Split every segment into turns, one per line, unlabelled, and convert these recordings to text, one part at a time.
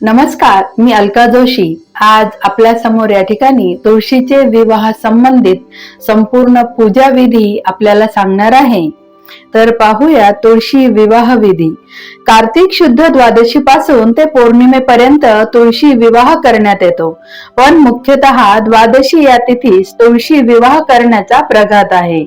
नमस्कार मी अलका जोशी. आज आपल्यासमोर या ठिकाणी तुळशीचे विवाह संबंधित संपूर्ण पूजा विधी आपल्याला सांगणार आहे. तर पाहूया तुळशी विवाह विधी. कार्तिक शुद्ध द्वादशी पासून ते पौर्णिमेपर्यंत तुळशी विवाह करण्यात येतो. पण मुख्यतः द्वादशी या तिथीस तुळशी विवाह करण्याचा प्रघात आहे.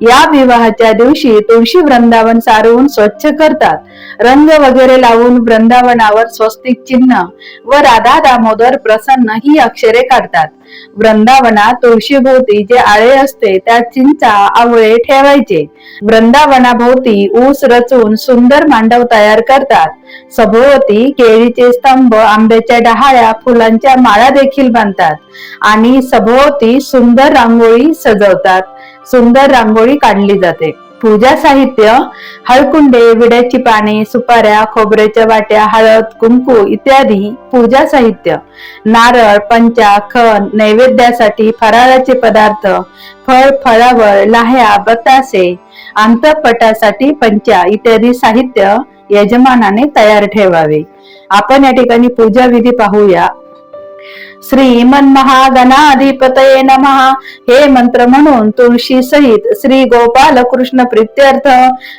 या विवाहाच्या दिवशी तुळशी वृंदावन सारवून स्वच्छ करतात. रंग वगैरे लावून वृंदावनावर स्वस्तिक चिन्ह व राधा दामोदर प्रसन्न ही अक्षरे काढतात. वृंदावनात तुळशीभोवती जे आळे असते त्या चिंचा आवळे ठेवायचे. वृंदावनाभोवती ऊस रचून सुंदर मांडवतात. तयार करतात. सभोवती केळीचे स्तंभ आंब्याच्या डहाळ्या फुलांच्या माळा देखील बांधतात आणि सभोवती सुंदर रांगोळी सजवतात. सुंदर रांगोळी काढली जाते. पूजा साहित्य हळकुंडे विड्याची पाने सुपाऱ्या खोबऱ्याच्या वाट्या हळद कुंकू इत्यादी पूजा साहित्य. नारळ पंचा खण नैवेद्यासाठी फराळाचे पदार्थ फळ फळावळ लाह्या बतासे अंतपटासाठी पंचा इत्यादी साहित्य यजमानाने तयार ठेवावे. आपण या ठिकाणी पूजा विधी पाहूया. श्रीमन महागणाधिपतये नमः. हे मंत्र म्हणून तुळशी सहित श्री गोपाल कृष्ण प्रित्यर्थ.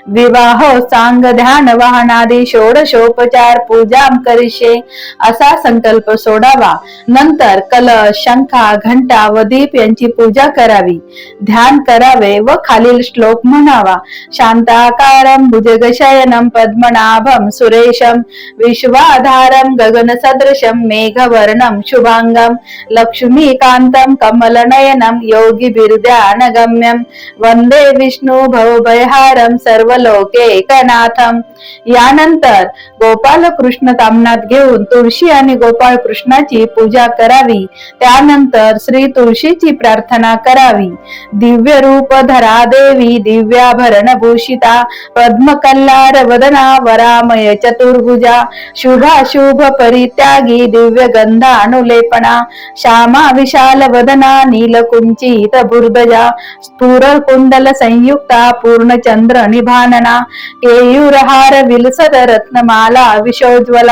विवाह सांग ध्यान वाहनादी षोडशोपचार पूजा करिष्ये. असा संकल्प सोडावा. नंतर कलश शंखा घंटा व दीप यांची पूजा करावी. ध्यान करावे व खालील श्लोक म्हणावा. शांताकारं भुजगशयनं पद्मनाभं सुरेशं. विश्वाधारं गगनसदृशं मेघवर्णं शुभांग ಲಿಂಗಂ ಲಕ್ಷ್ಮೀಕಾಂತಂ ಕಮಲನಯನಂ ಯೋಗಿ योगिभिर्ध्यानगम्यं वंदे विष्णू भवभयहारं सर्वलोकेकनाथं यानंतर गोपाल कृष्ण तामनात घेऊन तुळशी आणि गोपाळ कृष्णाची पूजा करावी त्यानंतर श्री तुळशीची प्रार्थना करावी दिव्य रूप धरा देवी दिव्याभरण भूषिता पद्मकल्लार वदना वरामय चतुर्भुजा शुभाशुभ परित्यागी दिव्य సమర్పణ. శ్యామ విశాల వదన నీలకుంచీత బుర్భజ స్ఫుర కుండల సంయుక్త పూర్ణచంద్ర నిభానన. కేయూరహార విలసద రత్నమాల విశోజ్వల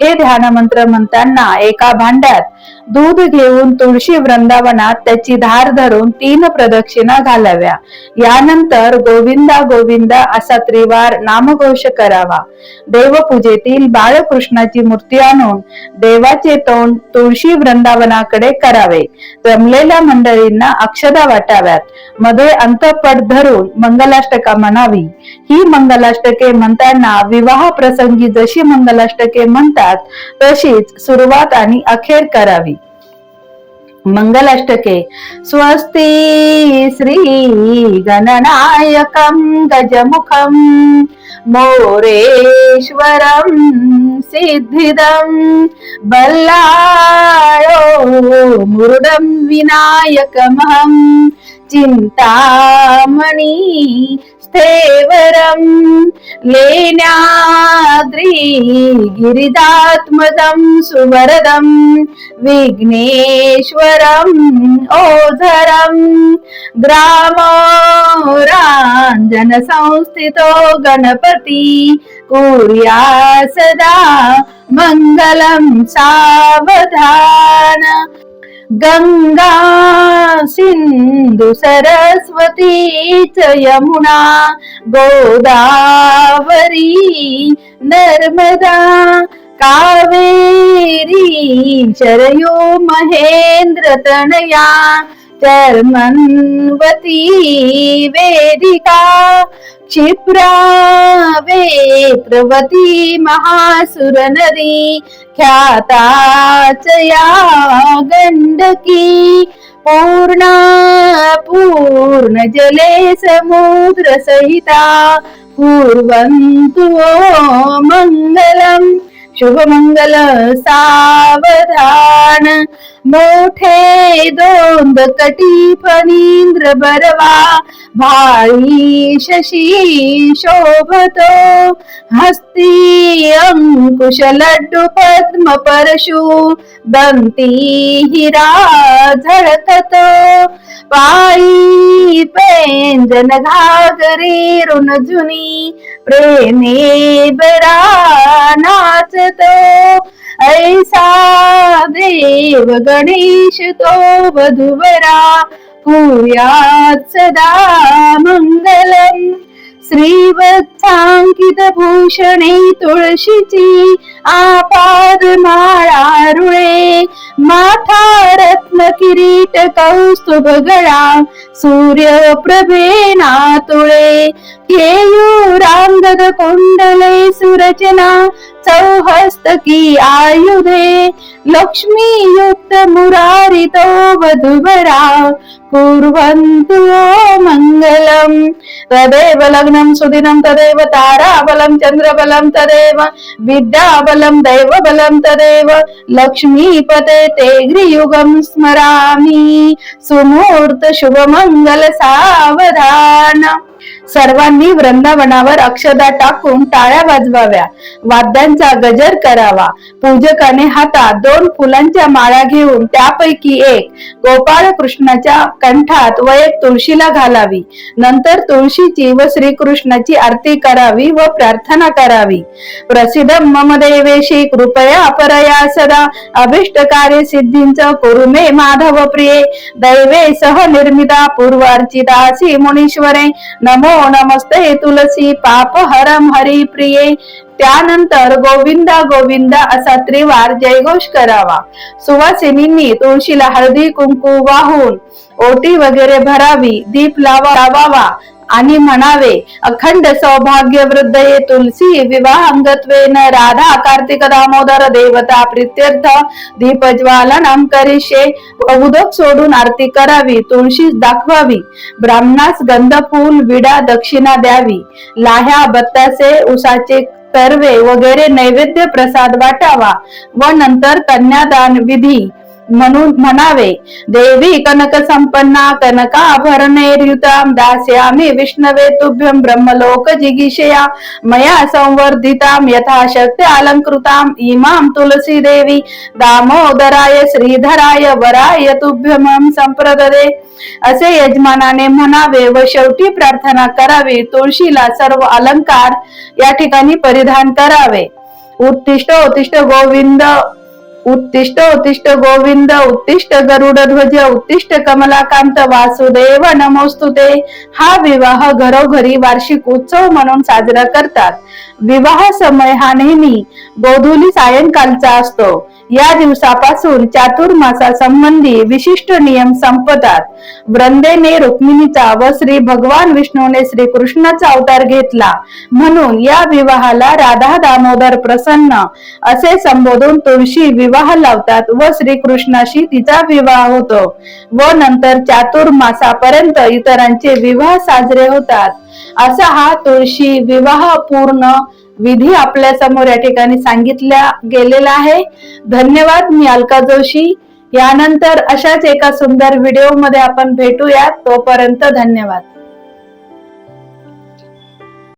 हे ध्यान मंत्र म्हणताना एका भांड्यात दूध घेऊन तुळशी वृंदावनात त्याची धार धरून तीन प्रदक्षिणा घालाव्या. यानंतर गोविंदा गोविंदा असा त्रिवार नामघोष करावा. देवपूजेतील बाळकृष्णाची मूर्ती आणून देवाचे तोंड तुळशी वृंदावनाकडे करावे. जमलेल्या मंडळींना अक्षदा वाटाव्यात. मध्ये अंतपट धरून मंगलाष्टका म्हणावी. ही मंगलाष्टके म्हणताना विवाह प्रसंगी जशी मंगलाष्टके म्हणतात तशीच सुरुवात आणि अखेर करावी. मंगलाष्टके स्वस्ति श्री गणनायकं गजमुखं मोरेश्वरं सिद्धिदं बल्लायो मुरुडं विनायकमहं चिन्तामणि स्थेवरं लेण्याद्रि गिरिजात्मजं सुवरदं विघ्नेश्वरम् ओझरं ग्रामोराञ्जन संस्थितो गणपति कुर्या सदा मङ्गलं सावधान गंगा सिंधु सरस्वती च यमुना गोदावरी नर्मदा कावेरी शरयो महेंद्र तनया चर्मन्वती वेदिका क्षिप्रावे प्रवती महासुर नदी ख्याता या गंडकी पूर्णा पूर्ण जले समुद्र सहिता पूर्वन्तु मङ्गलम् शुभमङ्गल सावधान। मोठे दोंद कटी फणींद्र बरवा भाळी शशी शोभतो. हस्ती अंकुश लड्डू पद्म परशु दंती हिरा झळकतो. पायी पेंजन घागरी ऋण जुनी प्रेमे बरा नाचतो. देव गणेश तो वधुवरा भूयात् सदा मङ्गलम् श्रीवत्साङ्कित भूषणे तुळशीची आपाद माळारुळे माथा रत्न किरीट कौस्तुभ गळा सूर्य प्रभे नातुळे. केयू केयूरांगद कुंडले सुरचना चौहस्तकी आयुधे लक्ष्मी युक्त मुरारितो वधुबरा कुर्वन्तु मङ्गलम् तदेव लग्नं सुदिनं तदेव ताराबलं चन्द्रबलं तदेव विद्याबलं दैवबलं तदेव लक्ष्मीपते ते गृयुगं स्मरामि सुमूर्त शुभमंगल सावधान सर्वांनी वृंदावनावर अक्षदा टाकून टाळ्या वाजवाव्या. वाद्यांचा गजर करावा. पूजकाने हातात दोन फुलांच्या माळा घेऊन त्यापैकी एक गोपाळ कृष्णाच्या कंठात व एक तुळशीला घालावी. नंतर तुळशीची व श्रीकृष्णाची आरती करावी व प्रार्थना करावी. प्रसिद्ध मम देवेशी कृपया अपरया सदा. अभिष्ट कार्य सिद्धींच कुरुमे माधव प्रिये दैवे सह निर्मिता पूर्वार्चिदासी मुनीश्वरे. नमो हो, नमस्ते तुलसी पाप हरम हरी प्रिये. त्यानंतर गोविंदा गोविंदा असा त्रिवार जयघोष करावा. सुवासिनींनी तुळशीला हळदी कुंकू वाहून ओटी वगैरे भरावी दीप लावा लावावा. आणि म्हणावे अखंड सौभाग्य वृद्धये तुलसी विवाह अंगत्वेन राधा कार्तिक दामोदर देवता प्रित्यर्थ दीपज्वाला करिषे उदक सोडून आरती करावी तुळशी दाखवावी ब्राह्मणास गंध फूल विडा दक्षिणा द्यावी लाह्या बत्तासे उसाचे कर्वे वगैरे नैवेद्य प्रसाद वाटावा व नंतर कन्यादान विधी म्हणून म्हणावे देवी कनक संपन्ना कनकाभरणैर्युतां दास्यामि विष्णवे तुभ्यं ब्रह्मलोक जिगीषया मया संवर्धितां यथाशक्ती अलंकृतां इमां तुलसी देवी दामोदराय श्रीधराय वराय तुभ्यमं संप्रददे। असे यजमानाने म्हणावे व शेवटी प्रार्थना करावी तुळशीला सर्व अलंकार या ठिकाणी परिधान करावे. उत्तिष्ठ उत्तिष्ठ गोविंद उत्तिष्ठ उत्तिष्ठ गोविंद उत्तिष्ठ गरुड ध्वज उत्तिष्ठ कमलाकांत वासुदेव नमोस्तुते हा विवाह घरोघरी वार्षिक उत्सव म्हणून साजरा करतात. विवाह समय हा नेहमी गोधुली सायंकालचा असतो. या दिवसापासून चातुर्मासा संबंधी विशिष्ट नियम संपतात. वृंदेने रुक्मिणीचा व श्री भगवान विष्णूने श्री कृष्णाचा अवतार घेतला. म्हणून या विवाहाला राधा दामोदर प्रसन्न असे संबोधून तुळशी विवाह लावतात व श्रीकृष्णाशी तिचा विवाह होतो. व नंतर चातुर्मासापर्यंत इतरांचे विवाह साजरे होतात. असा हा तुळशी विवाह पूर्ण विधी आपल्यासमोर या ठिकाणी सांगितल्या गेलेला आहे. धन्यवाद मी अलका जोशी. यानंतर अशाच एका सुंदर व्हिडिओमध्ये आपण भेटूया तोपर्यंत धन्यवाद.